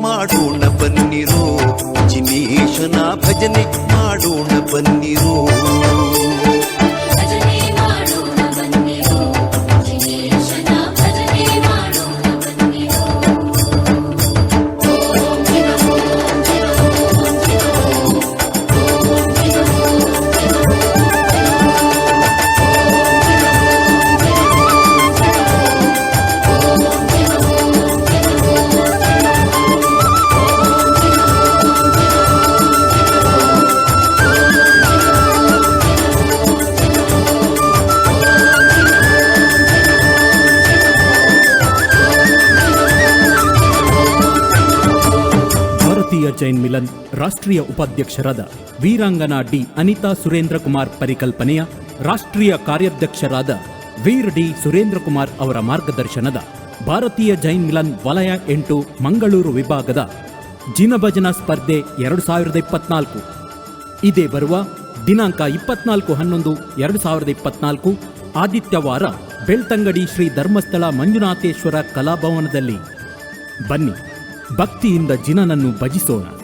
ಮಾಡೋಣ ಬನ್ನಿರೋ ಜಿನೇಶನ ಭಜನೆ ಮಾಡೋಣ ಬನ್ನಿರೋ. ಭಾರತೀಯ ಜೈನ್ ಮಿಲನ್ ರಾಷ್ಟ್ರೀಯ ಉಪಾಧ್ಯಕ್ಷರಾದ ವೀರಾಂಗನಾ ಡಿ ಅನಿತಾ ಸುರೇಂದ್ರ ಕುಮಾರ್ ಪರಿಕಲ್ಪನೆಯ ರಾಷ್ಟ್ರೀಯ ಕಾರ್ಯಾಧ್ಯಕ್ಷರಾದ ವೀರ್ ಡಿ ಸುರೇಂದ್ರ ಕುಮಾರ್ ಅವರ ಮಾರ್ಗದರ್ಶನದ ಭಾರತೀಯ ಜೈನ್ ಮಿಲನ್ ವಲಯ ಎಂಟು ಮಂಗಳೂರು ವಿಭಾಗದ ಜಿನಭಜನಾ ಸ್ಪರ್ಧೆ ಎರಡು ಸಾವಿರದ ಇಪ್ಪತ್ನಾಲ್ಕು. ಇದೇ ಬರುವ ದಿನಾಂಕ ಇಪ್ಪತ್ನಾಲ್ಕು ಹನ್ನೊಂದು ಎರಡು ಸಾವಿರದ ಇಪ್ಪತ್ನಾಲ್ಕು ಆದಿತ್ಯವಾರ ಬೆಳ್ತಂಗಡಿ ಶ್ರೀ ಧರ್ಮಸ್ಥಳ ಮಂಜುನಾಥೇಶ್ವರ ಕಲಾಭವನದಲ್ಲಿ. ಬನ್ನಿ. ಭಕ್ತಿಯಿಂದ ಜಿನನನ್ನು ಭಜಿಸೋಣ.